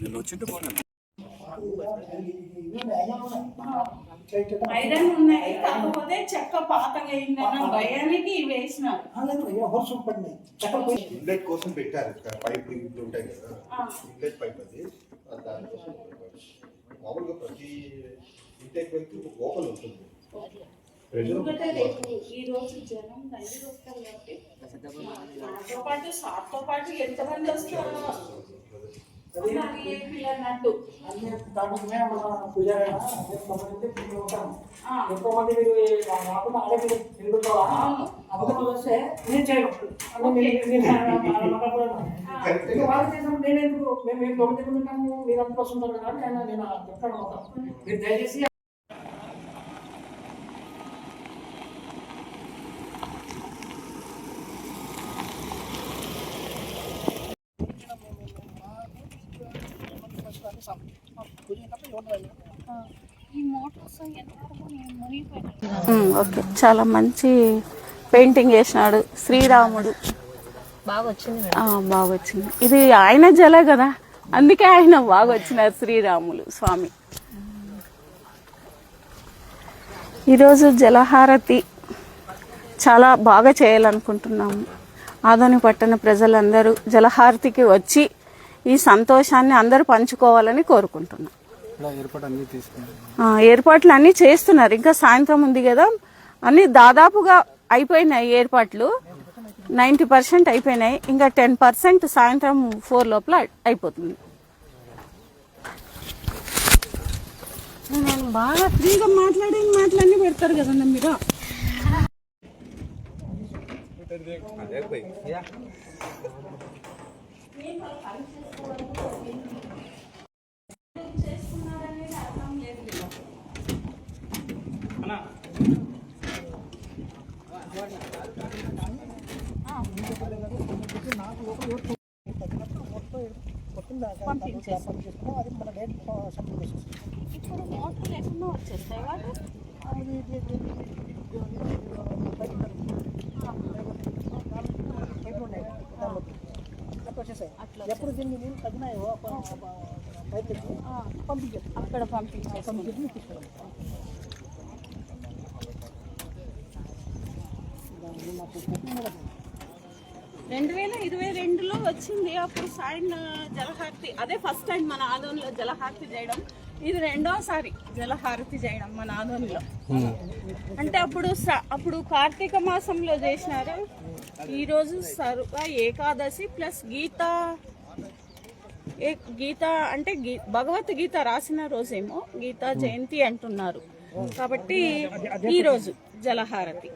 నేను వచ్చింటే పోతాను ఐరన్ ఉన్నాయి. కాకపోతే చెక్క పాతగా అయిందన్న భయానికి వేసినారు ఇన్లెట్ కోసం పెట్టారు పైప్ ఉంటాయి కదా. ఇన్లెట్ పైప్ అది. దానికోసం. మామూలుగా ప్రతి ఇంటెక్ ఒక ఓపెన్ ఉంటుంది. ఈ రోజు జనం దండి వస్తారు కాబట్టి నాతో పాటు సార్తో పాటు ఎంతమంది వస్తారో మరి ఏ ఎక్కువ మంది మీరు రాకుండా ఆడే మీరు తిరుగుతావా అబద్ధం వస్తే నేను చేయను వాళ్ళు చేసినప్పుడు నేను ఎందుకు? మేము మేము దొంగ మీరు అంతా వస్తుంటారు కదా నేను చెప్తాను. మీరు దయచేసి ఓకే. చాలా మంచి పెయింటింగ్ వేసినాడు. శ్రీరాముడు. బాగా వచ్చింది బాగా వచ్చింది ఇది ఆయన జల కదా. అందుకే ఆయన బాగా వచ్చినారు శ్రీరాములు స్వామి. ఈరోజు జలహారతి చాలా బాగా చేయాలనుకుంటున్నాము. ఆదోని పట్టణ ప్రజలందరూ జలహారతికి వచ్చి ఈ సంతోషాన్ని అందరూ పంచుకోవాలని కోరుకుంటున్నాం. ఆ, ఏర్పాట్లు అన్నీ చేస్తున్నారు. ఇంకా సాయంత్రం ఉంది కదా. అన్ని దాదాపుగా అయిపోయినాయి ఏర్పాట్లు. నైంటీ పర్సెంట్ అయిపోయినాయి. ఇంకా టెన్ పర్సెంట్ సాయంత్రం ఫోర్ లోపల అయిపోతుంది. నేను బాగా ఫ్రీగా మాట్లాడే మాటలన్నీ పెడతారు కదన్నా మీరు ఇప్పుడు మోటార్ లేకుండా వచ్చేస్తాయి వాటి ఎప్పుడు దీన్ని నీళ్ళు తగ్గినాయో బయటకి పంపించారు అక్కడ పంపించేస్తాం రెండు వేల ఇరవై రెండులో వచ్చింది అప్పుడు సాయం జలహారతి. అదే ఫస్ట్ టైం మన ఆదోనిలో జలహారతి చేయడం. ఇది రెండోసారి జలహారతి చేయడం మన ఆదోనిలో. అంటే అప్పుడు స- అప్పుడు కార్తీక మాసంలో చేసినారు. ఈరోజు సర్వ ఏకాదశి ప్లస్ గీత ఏ- గీత అంటే గీ- భగవద్గీత రాసిన రోజేమో గీతా జయంతి అంటున్నారు. కాబట్టి ఈ రోజు జలహారతి.